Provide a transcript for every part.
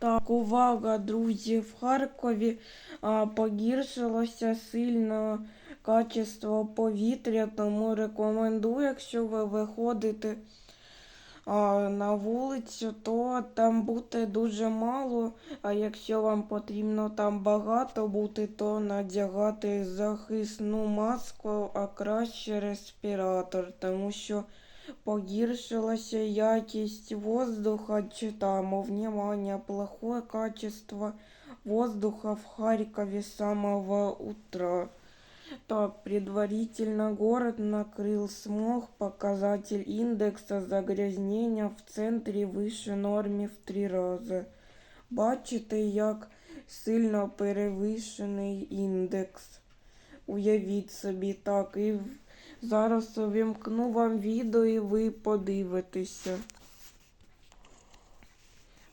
Так, увага, друзі, в Харкові а, погіршилося сильно качество повітря, тому рекомендую, якщо ви виходите а, на вулицю, то там бути дуже мало, а якщо вам потрібно там багато бути, то надягати захисну маску, а краще респіратор, тому що погіршилася якість воздуха, чи там, внимание, плохое качество воздуха в Харькове с самого утра. Так, предварительно город накрыл смог, показатель индекса загрязнения в центрі вище нормі в три рази. Бачите, як сильно перевищений індекс. Уявіть собі так. І зараз увімкну вам відео і ви подивитеся.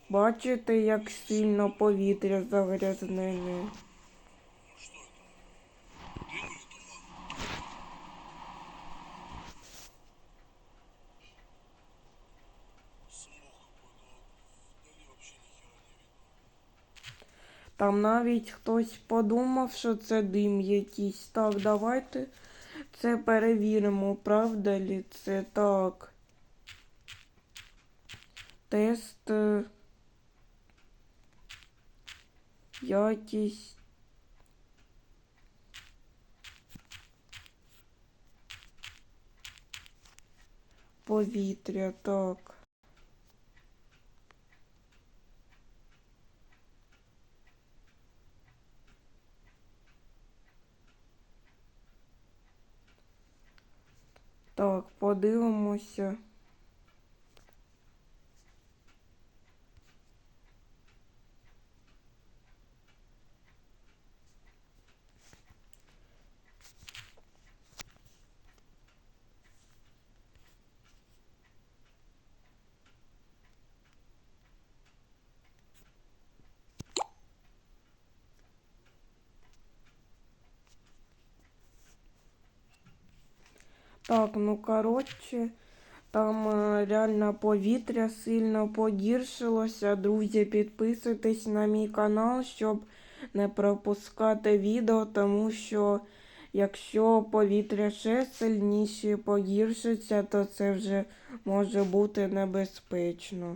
Бачите, як сильно повітря загрязнене. Там навіть хтось подумав, що це дим якийсь. Так, давайте це перевіримо, правда ли це так. Тест. е, Якість. Повітря, так. Так, подивимося. Так, ну коротше, там е, реально повітря сильно погіршилося. Друзі, підписуйтесь на мій канал, щоб не пропускати відео, тому що якщо повітря ще сильніше погіршиться, то це вже може бути небезпечно.